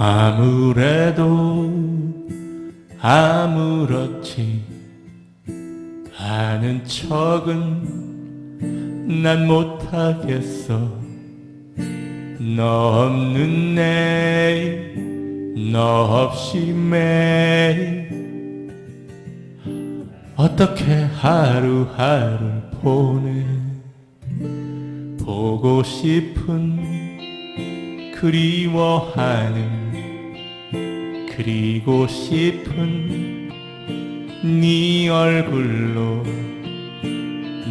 아무래도 아무렇지 않은 척은 난 못하겠어. 너 없는 내일 너 없이 매일 어떻게 하루하루 보내? 보고 싶은 그리워하는 그리고 싶은 네 얼굴로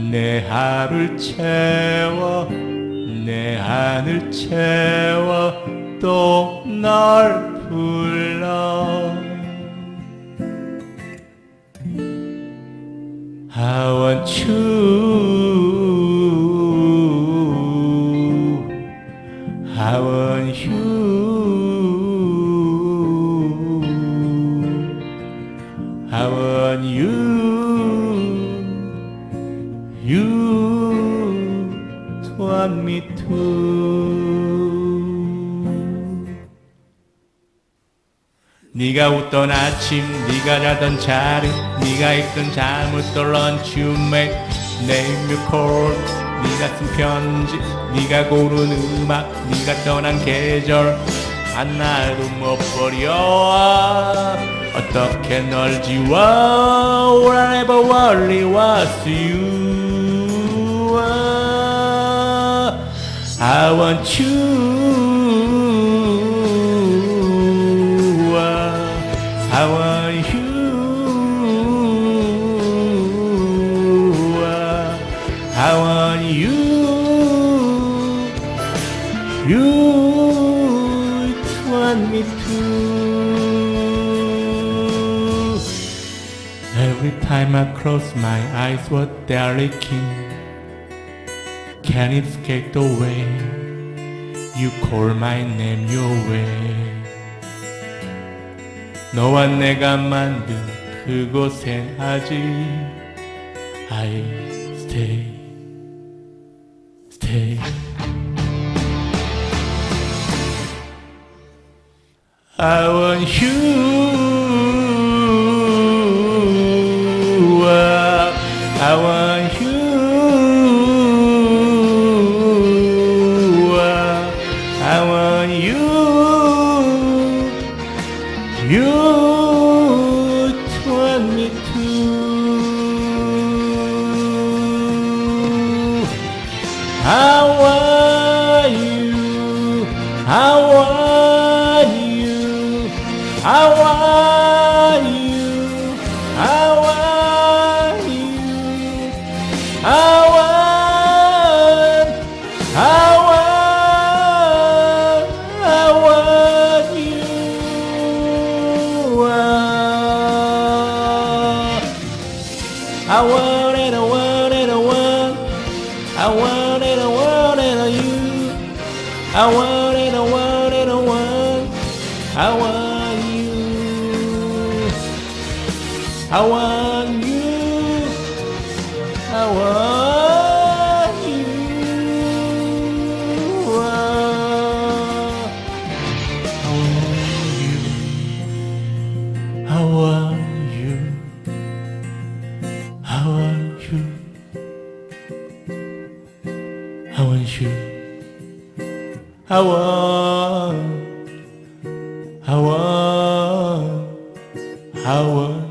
내 하루를 채워 내 하늘 채워 또 널 불러. I want you I want you too 네가 웃던 아침 네가 자던 자리 네가 잠을 또 런치 make name you call 네가 쓴 편지 네가 고른 음악 네가 떠난 계절 하나도 못 버려. 어떻게 널 지워? All I ever worry was you I want you. I want you. I want you. You want me to Every time I close my eyes what they're leaking Can't escape the way You call my name your way 너와 내가 만든 그곳엔 아직 I stay stay I want you I want I want I want you I want it, I want it, I want I want it, I want it, I you want I want you? I want how are, how are